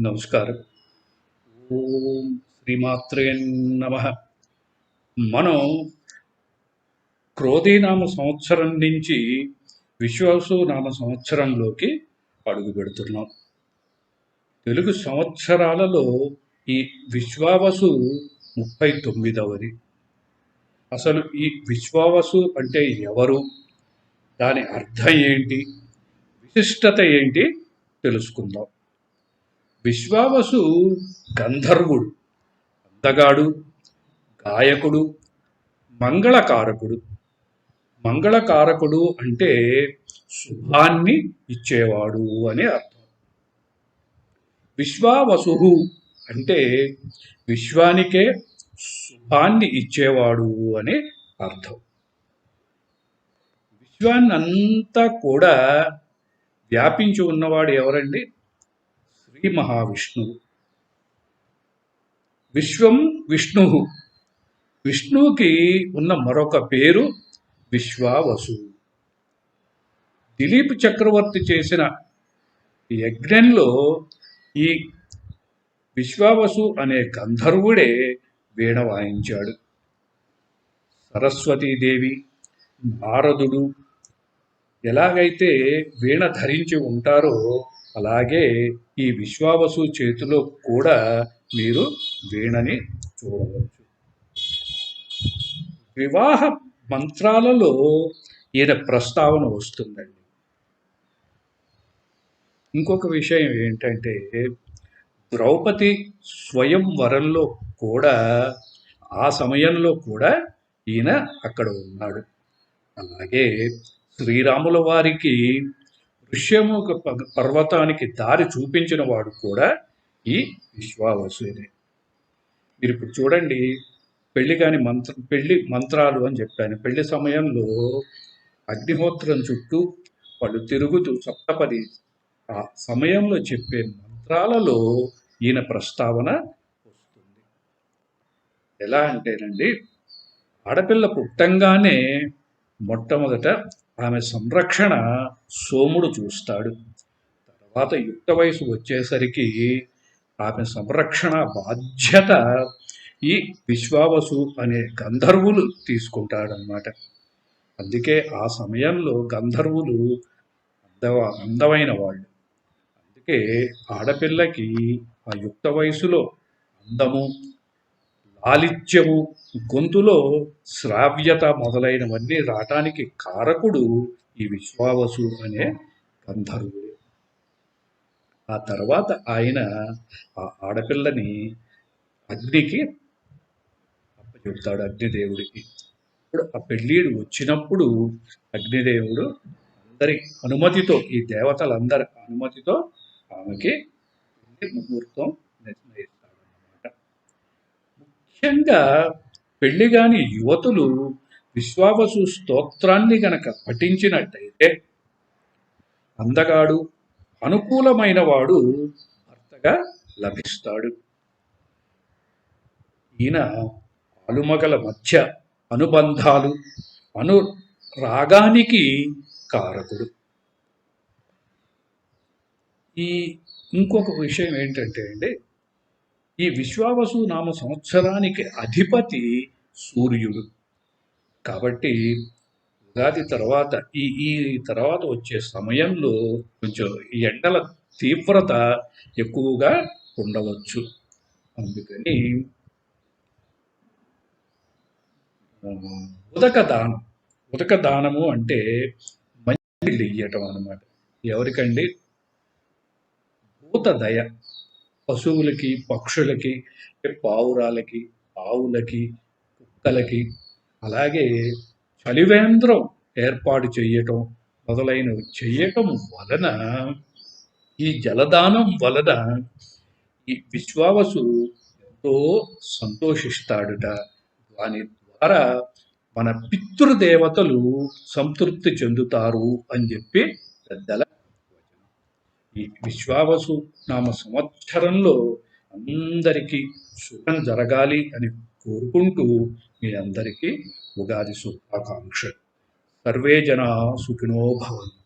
నమస్కారం. ఓం శ్రీమాత్రే నమ. మనం క్రోధీనామ సంవత్సరం నుంచి విశ్వాసు నామ సంవత్సరంలోకి అడుగు పెడుతున్నాం. తెలుగు సంవత్సరాలలో ఈ విశ్వావసు ముప్పై తొమ్మిదవది. అసలు ఈ విశ్వావసు అంటే ఎవరు? దాని అర్థం ఏంటి? విశిష్టత ఏంటి? తెలుసుకుందాం. విశ్వావసు గంధర్వుడు అందగాడు గాయకుడు మంగళకారకుడు. మంగళకారకుడు అంటే శుభాన్ని ఇచ్చేవాడు అని అర్థం. విశ్వావసు అంటే విశ్వానికే శుభాన్ని ఇచ్చేవాడు అని అర్థం. విశ్వాన్నంతా కూడా వ్యాపించి ఉన్నవాడు ఎవరండి? శ్రీ మహావిష్ణువు విశ్వం విష్ణు విష్ణువుకి ఉన్న మరొక పేరు విశ్వావసు. దిలీప్ చక్రవర్తి చేసిన యజ్ఞంలో ఈ విశ్వావసు అనే గంధర్వుడే వీణ వాయించాడు. సరస్వతీదేవి నారదుడు ఎలాగైతే వీణ ధరించి ఉంటారో అలాగే ఈ విశ్వావసు చేతిలో కూడా మీరు వీణని చూడవచ్చు. వివాహ మంత్రాలలో ఈయన ప్రస్తావన వస్తుందండి. ఇంకొక విషయం ఏంటంటే ద్రౌపది స్వయంవరంలో కూడా ఆ సమయంలో కూడా ఈయన అక్కడ ఉన్నాడు. అలాగే శ్రీరాముల వారికి ఋష్యముఖ ప- పర్వతానికి దారి చూపించిన వాడు కూడా ఈ విశ్వావసునే మీరు ఇప్పుడు చూడండి పెళ్ళి కాని మంత్ర పెళ్ళి మంత్రాలు అని చెప్పాను. పెళ్ళి సమయంలో అగ్నిహోత్రం చుట్టూ వాళ్ళు తిరుగుతూ సప్తపది ఆ సమయంలో చెప్పే మంత్రాలలో ఈయన ప్రస్తావన వస్తుంది. ఎలా అంటేనండి ఆడపిల్ల పుట్టంగానే మొట్టమొదట ఆమె సంరక్షణ సోముడు చూస్తాడు. తర్వాత యుక్త వయసు వచ్చేసరికి ఆమె సంరక్షణ బాధ్యత ఈ విశ్వావసు అనే గంధర్వులు తీసుకుంటాడనమాట అందుకే ఆ సమయంలో గంధర్వులు అందవ అందమైన వాళ్ళు. అందుకే ఆడపిల్లకి ఆ యుక్త వయసులో అందము ఆలిత్యము గొంతులో శ్రావ్యత మొదలైనవన్నీ రావటానికి కారకుడు ఈ విశ్వావసు అనే గంధర్వుడు. ఆ తర్వాత ఆయన ఆ ఆడపిల్లని అగ్నికి అప్పచెప్తాడు అగ్నిదేవుడికి. ఇప్పుడు ఆ పెళ్ళీడు వచ్చినప్పుడు అగ్నిదేవుడు అందరి అనుమతితో ఈ దేవతలందరి అనుమతితో ఆమెకి ముహూర్తం నిర్ణయిస్తాడు. ముఖ్యంగా పెళ్ళి కాని యువతులు విశ్వావసు స్తోత్రాన్ని గనక పఠించినట్టయితే అందగాడు అనుకూలమైన వాడు భర్తగా లభిస్తాడు. ఈయన ఆలుమగల మధ్య అనుబంధాలు అను రాగానికి కారకుడు. ఈ ఇంకొక విషయం ఏంటంటే అండి ఈ విశ్వావసు నామ సంవత్సరానికి అధిపతి సూర్యుడు. కాబట్టి ఉగాది తర్వాత ఈ ఈ తర్వాత వచ్చే సమయంలో కొంచెం ఈ ఎండల తీవ్రత ఎక్కువగా ఉండవచ్చు. అందుకని ఉదక దానం. ఉదక దానము అంటే మంచి ఇయ్యటం అన్నమాట. ఎవరికండి? భూత దయ పశువులకి పక్షులకి పావురాలకి ఆవులకి కుక్కలకి అలాగే చలివేంద్రం ఏర్పాటు చేయటం మొదలైనవి చేయటం వలన ఈ జలదానం వలన ఈ విశ్వావసు ఎంతో సంతోషిస్తాడుట. దాని ద్వారా మన పితృదేవతలు సంతృప్తి చెందుతారు అని చెప్పి పెద్దల ఈ విశ్వావసు నామ సంవత్సరంలో అందరికీ సుఖం జరగాలి అని కోరుకుంటూ మీ అందరికీ ఉగాది శుభాకాంక్ష సర్వే జనా సుఖినో భవంతు.